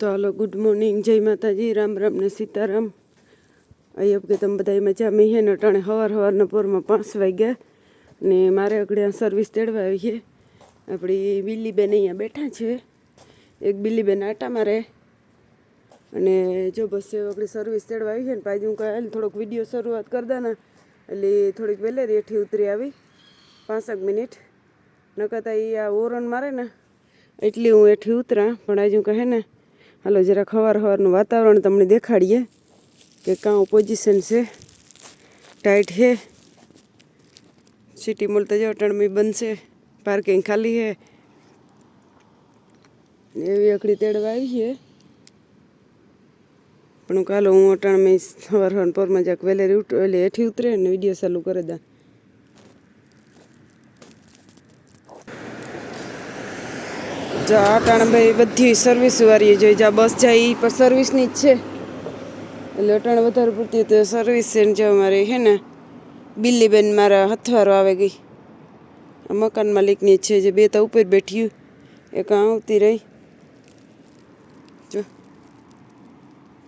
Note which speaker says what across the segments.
Speaker 1: તો હાલો good morning જય માતાજી. રામ રામ ને સીતારામ. અહીંયા કે તમે બધા મજા મેં હે અટાણે હવાર હવારના પોરમાં પાંચ વાગ્યા ને મારે આગળ સર્વિસ તેડવા આવી છે આપણી બિલ્લીબેન અહીંયા બેઠા છે. એક બિલ્લીબેન આટા મારે અને જો બસ આપણી સર્વિસ તેડવા આવી છે ને, પાછી હું કહે થોડોક વીડિયો શરૂઆત કરતા ને, એટલે થોડીક વહેલેરી એઠી ઉતરી આવી. પાંસઠ મિનિટ. નકરતા એ આ ઓરન મારે ને, એટલી હું એઠી ઉતરા. પણ હજુ કહે ને હાલો, જરાક હવાર હવારનું વાતાવરણ તમને દેખાડીએ કે કાં પોઝિશન છે. ટાઈટ છે. સિટી મોલ તો જો બનશે. પાર્કિંગ ખાલી છે. એવી અકડી તેડવા આવી છે. પણ કાલો હું અટાણમાં સવાર સવાર પરમાં જાક વહેલે ઉઠ એટલે હેઠી ઉતરે ને વીડિયો ચાલુ કરી દા. જા અટાણ ભાઈ બધી સર્વિસ વાળી જોઈ જા, બસ જાય એ પણ સર્વિસની જ છે. એટલે અટાણ વધારે પૂરતી તો સર્વિસ છે જો અમારે, હે ને? બિલ્લીબેન મારા હથવારો આવે ગઈ. મકાન માલિકની છે, જે બે તો ઉપર બેઠી એક કાં આવતી રહી. જો,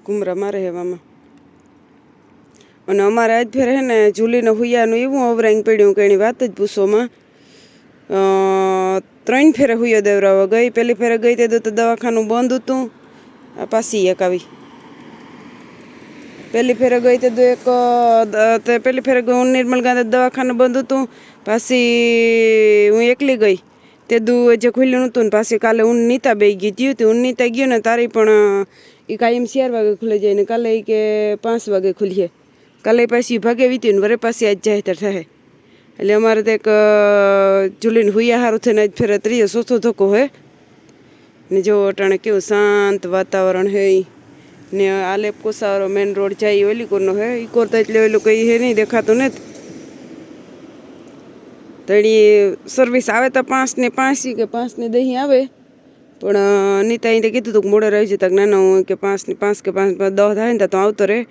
Speaker 1: ઘુમરા મારે હેવામાં. અને અમારે આજ ફેર, હે ને જુલીને હુયાનું એવું અવરાંગ પડ્યું કે એની વાત જ પૂછોમાં. ત્રણ ફેરે હુયો દેવરાવા ગઈ. પહેલી ફેરે ગઈ તે તો દવાખાનું બંધ હતું. પાછી એક આવી. પહેલી ફેરે ગઈ તે એક તે પહેલી ફેરે હું નિર્મલ ગાંધી દવાખાનું બંધ હતું. પાછી હું એકલી ગઈ. તે દુ જે ખુલ્યું નહોતું ને પાછી કાલે ઊન નીતા બે ગઈ. ગયું તે ઊન નીતા ગયું ને તારી પણ એ કાયમ ચાર વાગે ખુલે જાય ને કાલે કે પાંચ વાગે ખુલીએ. કાલે પાછી ભાગે વીતી ને વરે પાછી આજ જાય ત્યારે થાય. એટલે અમારે તો એક અ, જુલીન હુયા હારું થઈને જ ફેરે ત્રીજો ચોથો ધોકો હે. ને જો અટાણે કેવું શાંત વાતાવરણ હે. ને આલેપ કોસાવાળો મેન રોડ જાય ઓલી કોરનો હે. ઈ કોર તો એટલે ઓલું કંઈ હે નહીં દેખાતું નથી. તો એની સર્વિસ આવે તો પાંચ ને પાંચ કે પાંચ ને દહીં આવે. પણ નીતા અહીં કીધું હતું કે મોડે રહી જતા ના ના હું કે પાંચ ને પાંચ કે પાંચ દસ થાય ને તો આવતો રહે.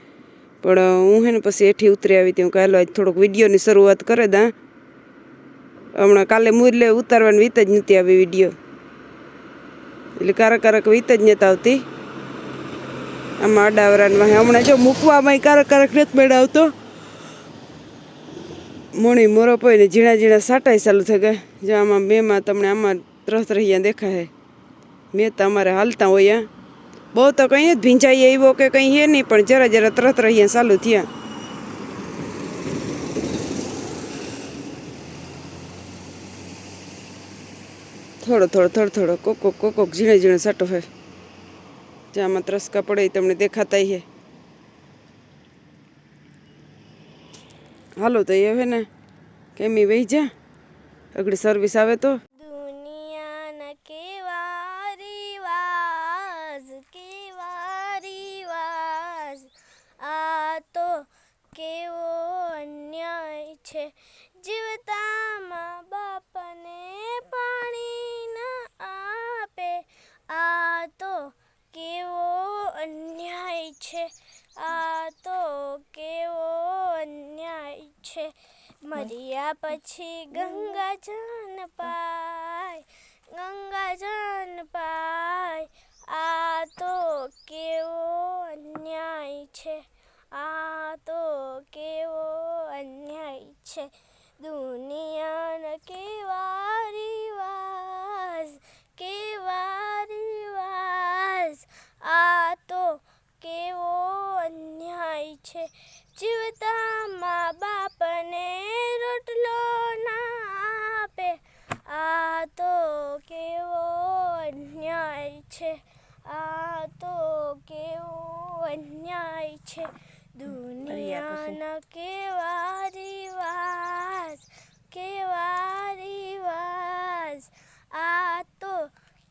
Speaker 1: પણ હું હે ને પછી એઠી ઉતરી આવી હતી. હું કાલે આજ થોડોક વિડીયોની શરૂઆત કરે દા હમણાં કાલે મુરલે ઉતારવાની વીત જ નથી આવી વીડિયો. એટલે કારક કારક વીત જ નથી આવતી. આમાં અડાવરાનમાં હમણાં જો મૂકવામાં કારક કારક નથી મેળવતો. મોણી મોરો પોઈને ઝીણા ઝીણા સાટાઈ ચાલુ થઈ ગયા. જો આમાં મેમાં તમને આમાં ત્રસ રહ્યા દેખાય મેં તો અમારે હાલતા હોય બહુ તો કંઈ જ ભીંજાઈ આવ્યો કે કંઈ હે નહીં, પણ જરા જરા ત્રત રહીએ ચાલુ થયા. થોડો થોડો થોડો થોડો, કોક કોક ઝીણે ઝીણે સાટો હોય જ્યાં ત્રસ્કા પડે તમને દેખાતા હે. હાલો તો એ હવે ને, કેમી વહી જા? અગડી સર્વિસ આવે તો?
Speaker 2: છે. જીવતા મા બાપને પાણી ના આપે. આ તો કેવો અન્યાય છે. આ તો કેવો અન્યાય છે. મર્યા પછી ગંગા જન પાય, ગંગા જન પાય. આ તો કેવો અન્યાય છે. આ તો કેવો અન્યાય છે. દુનિયાના કેવા રિવાજ કેવા રિવાજ આ તો કેવો અન્યાય છે. જીવતા મા બાપને રોટલો ના આપે. આ તો કેવો અન્યાય છે. આ તો કેવો અન્યાય છે દુનિયાના કેવા રિવાજ કેવા રિવાજ આ તો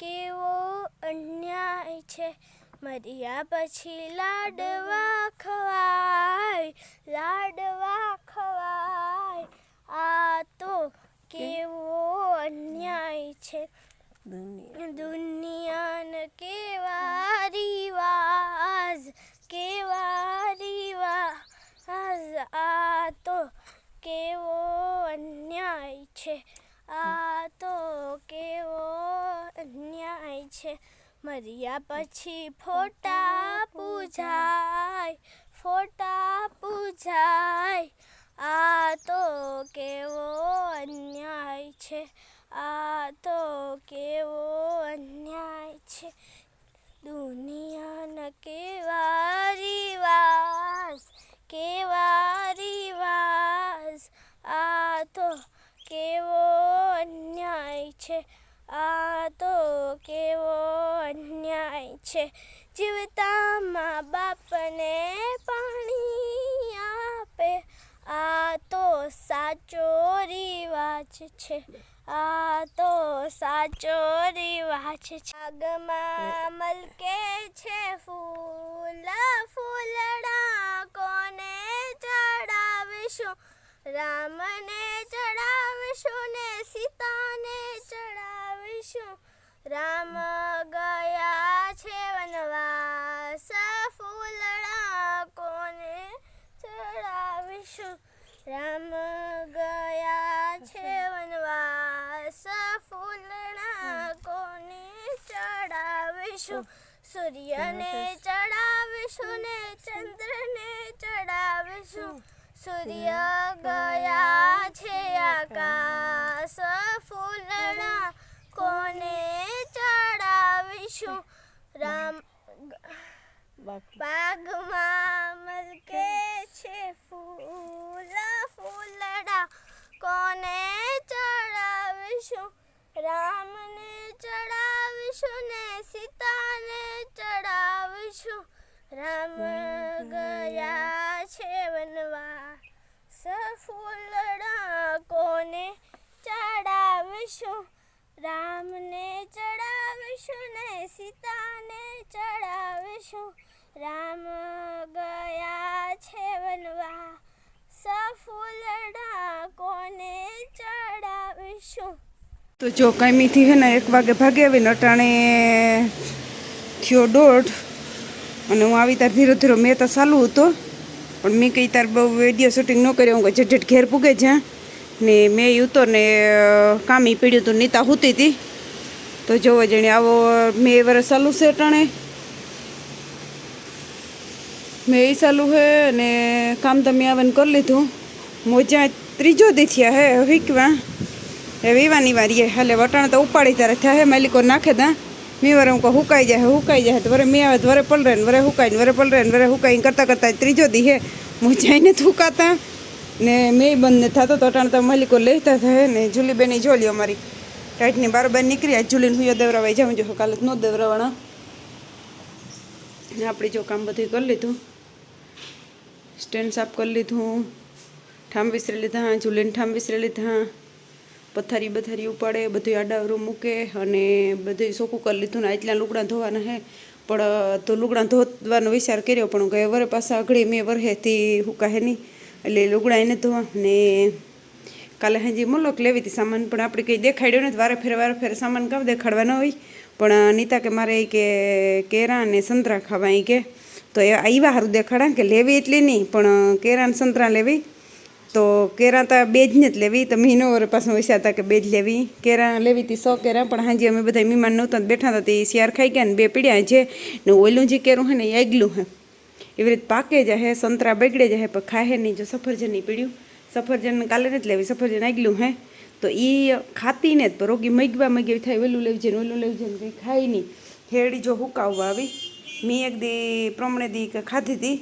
Speaker 2: કેવો અન્યાય છે મર્યા પછી લાડવા ખવાય લાડવા ખવાય. આ તો કેવો અન્યાય છે. દુનિયાને મર્યા પછી ફોટા પૂજાય ફોટા પૂજાય આ તો કેવો અન્યાય છે આ તો કેવો અન્યાય છે દુનિયાના કેવા રિવાજ કેવા રિવાજ આ તો કેવો અન્યાય છે આ તો કેવો અન્યાય છે. જીવતા મા બાપને પાણી આપે. આ તો સાચો રિવાજ છે. આ તો સાચો રિવાજ છે. આગમાં મલકે છે ફૂલ, ફૂલડા કોને ચડાવીશું? રામને ચડાવીશું ને સીતાને ચડાવીશું? રામ ગયા છે વનવાસ ફૂલડા કોને ચડાવીશું? રામ ગયા છે વનવાસ ફૂલડા કોને ચડાવીશું? સૂર્યને ચડાવીશું ને ચંદ્રને ચડાવીશું? સૂર્ય ગયા છે આકાશ ફૂલડા કોને ચડાવીશું? રામ બાગમાં મલકે છે ફૂલ, ફૂલડા. કોને ચડાવીશું? રામને ચડાવીશું ને સીતાને ચડાવીશું. રામ ગયા છે વનવા સફૂલડા કોને ચડાવીશું? રામને ચડાવીશું ને સીતાને ચડાવીશું. રામ ગયા છે વનવા. સફૂલડા કોને ચડાવીશું?
Speaker 1: તો જો કાયમીથી હે ને, એક વાગે ભાગે આવીને અટાણે થયો દોઢ. અને હું આવી તાર ધીરે ધીરે, મેં તો ચાલુ હતો. પણ મેં કંઈ તાર બહુ વીડિયો શૂટિંગ ન કર્યો. હું જટ ઘેર પૂગે જ્યાં. ને મેં ઉતો ને કામી પીડ્યું હતું નીતા હોતી હતી તો જોવો જણે આવો, મેં એ વરસ ચાલુ છે અટાણે મેં એ ચાલુ હે અને કામ તમે આવીને કરી લીધું. મોજા ત્રીજો દી થયા હે વીકવા એ વીવાની વારી હાલે વટાણ તો ઉપાડી ત્યારે થયા હે, માલિકો નાખે તા મેં વરે હું હુકાઈ જાય હુકાઈ જાય તો વરે મેં આવે વરે પલરે ને વરે હુકાઈ ને વરે પલરે ને વરે હુકાઈ કરતાં કરતાં ત્રીજો દી હે. મોજાઈને થૂકાતા ને મેં બંધ થતો તો અટાણ તો માલિકો લેતા થાય ને, જુલીબેની જોલી અમારી ટાઈટની બાર બાર નીકળ્યા જુલીને હું દેવરાવાઈ જાઉં જો કાલે ન દેવરાવાના. આપણે જો કામ બધું કરી લીધું. સ્ટેન્ડ સાફ કરી લીધું. ઠામ વિસરી લીધા જુલીને ઠામ વિસરી લીધા. પથારી બથારી ઉપાડે બધું આડાવરું મૂકે અને બધું સોખું કરી લીધું. ને એટલા લુગડા ધોવાના હે. પણ તો લુગડા ધોવાનો વિચાર કર્યો, પણ ગયા વરે પાછા અઘડી મેં વરહેથી હુકાહે નહીં. એટલે લુગડા એને ધોવા ને કાલે હાજી મલોક લેવી હતી સામાન, પણ આપણે કંઈ દેખાડ્યો નથી. વારે ફેરે વારે ફેરે સામાન કામ દેખાડવા ન હોય. પણ નીતા કે મારે કે કેરા અને સંતરા ખાવા એ કે. તો એ આવ્યા સારું દેખાડા કે લેવી એટલી નહીં, પણ કેરા અને સંતરા લેવી. તો કેરા તો બે જ જ લેવી. તો મહિનો વર પાછું વસ્યા હતા કે બે જ લેવી. કેરા લેવી હતી સો કેરા, પણ હાજી અમે બધા મહેમાન નહોતા બેઠા હતા તે શિયાર ખાઈ ગયા ને બે પીડ્યા છે. ને ઓયલું જે કેરું હે ને એ આગલું હે. એવી રીતે પાકે જાય સંતરા બગડે જાય પણ ખાહે નહીં જો, સફરજન નહીં પીડ્યું. સફરજન કાલે નથી લેવી, સફરજન આગલું હે. તો એ ખાતી ને જ પરોગી રોગી મગવા મગી થાય વેલું લેવું છે ઓલું લેવું છે કંઈ ખાય નહીં. હેડી જો હુકાવવા આવી. મેં એક દી પ્રમણે દી ખાધી હતી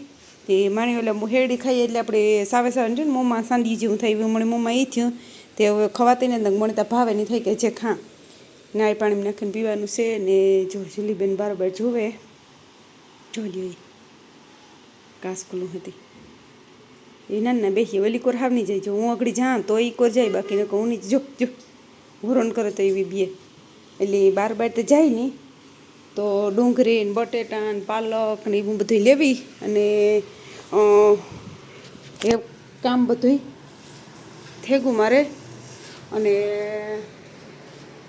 Speaker 1: તે માણી ઓલા હેડી ખાઈએ એટલે આપણે સાવે સાવે છે ને મોંમાં સાંદી જેવું થઈ મને મોંમાં એ થયું. તે હવે ખવાતી ને મને ત્યાં ભાવે નહીં થઈ કે જે ખા. નાય પાણી નાખીને પીવાનું છે ને જો જુલીબેન બરાબર જોવે. જોઈ કાસકુલું હતી. એ ના ના બેસી ઓલી કોર હાવ નહીં જાય. જો હું અગડી જાઉં તો એ કોર જાય. બાકી નકર હું નહીં જો જો. હોરણ કરે તો એવી બે. એટલે બાર બાર તો જાય નહીં તો ડુંગળી ને બટેટા ને પાલક ને એવું બધું લેવી અને એ કામ બધું થેગું મારે. અને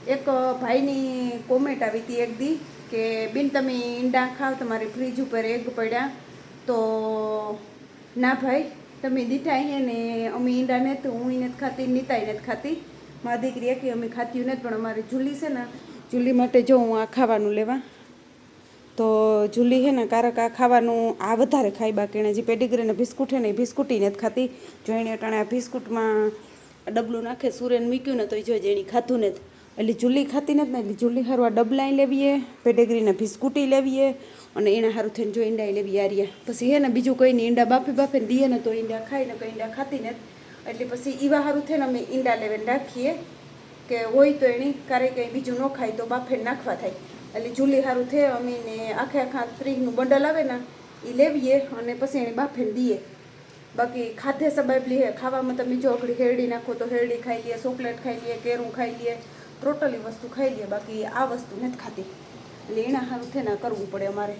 Speaker 1: એક ભાઈની કોમેન્ટ આવી હતી એક દી કે, બેન, તમે ઈંડા ખાવ, તમારી ફ્રીજ ઉપર એગ પડ્યા. તો, ના ભાઈ તમે દીઠા અહીંયા ને અમે ઈંડા ને તો હું નથી ખાતી, નીતાઈ નથી ખાતી. મારી દીકરી કે અમે ખાતી નથી, પણ અમારી જુલી છે ને, જુલી માટે જો હું આ ખાવાનું લેવા, તો જુલી હે ને, કારક આ ખાવાનું આ વધારે ખાઈ બાકી એણે જે પેડિગ્રીને બિસ્કુટ હે ને, એ બિસ્કુટી નથી ખાતી. જો એણે અટાણે આ બિસ્કુટમાં ડબલું નાખે સૂર્યને મૂક્યું ને, તો એ જો એની ખાતું નથી. એટલે જુલી ખાતી નથી ને, એટલે જુલી હારું આ ડબલાઈ લેવીએ પેડિગ્રીને બિસ્કુટી લેવીએ અને એના સારું થઈને જો ઈંડા લેવી આર્યા પછી હે ને બીજું કંઈ નહીં, ઈંડા બાફે બાફે દઈએ ને તો ઈંડા ખાય ને કંઈ ઈંડા ખાતી નથી. એટલે પછી ઈવા સારું થઈને અમે ઈંડા લેવીને રાખીએ કે હોય તો એની ક્યારેક કંઈ બીજું ન ખાય તો બાફે નાખવા થાય. એટલે ચૂલી સારું થયે એને આખે આખા ફ્રીજનું બંડલ આવે ને એ લેવીએ અને પછી એને બાફેને દઈએ બાકી ખાધે સબાબલી હે, ખાવામાં તમે જો અઘડી હેરડી નાખો તો હેરડી ખાઈ લઈએ ચોકલેટ ખાઈ લઈએ કેરું ખાઈ લઈએ ટોટલી વસ્તુ ખાઈ લઈએ બાકી આ વસ્તુ નથી ખાતી. એટલે એના સારું થઈને કરવું પડે અમારે.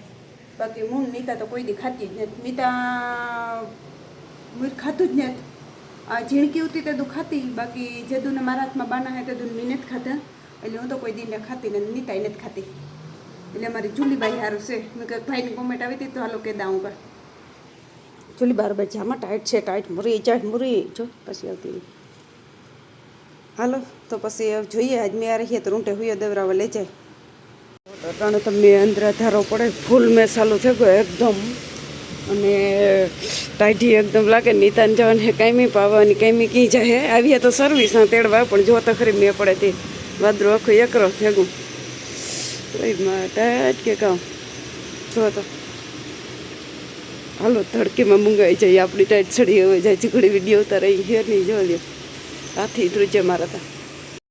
Speaker 1: બાકી મૂન નીતા તો કોઈ દી ખાતી જ નથી. નીતા મૂર ખાતું જ નથી. ઝીણકી ઉતી તે ખાતી, બાકી જે દુને મારા હાથમાં બાના હે તે દુન મી નથી ખાતા. એટલે હું તો કોઈ દીને ખાતી ને એ નથી ખાતી. એટલે મારી જુલીબાઈ હારું છે. મેં કહ્યું ભાઈની કોમેન્ટ આવી હતી તો હાલો કે દાઉં કા જુલી બાર જામાં ટાઈટ છે, ટાઈટ મુરી ટાઈટ મુરી. જો, પછી આવતી. હાલો, તો પછી જોઈએ. આજ મેં આ રહીએ તો રૂંટે હુયો દેવરાવા લઈ જાય. અટાણે તમને અંદર ધારો પડે. ફૂલ મેં ચાલુ થઈ ગયો એકદમ. અને ટાઢી એકદમ લાગે. નિતાન જવાની કાંઈ પાવાની, કાંઈ કી જાય આવીએ તો સર્વિસ તેડવા, પણ જો તો ખરી મેં પડે તે. વાદરો આખો એકરો થેગું ટાઈટ કે કામ. જો તો. હાલો ધડકીમાં મૂંગાઈ જાય. આપણી ટાઈટ ચડી હવે જાય. ચીકડી વીડિયો ઉતારે હેર નહીં, જો લ્યો. હાથી ધ્રુજ્ય મારા તા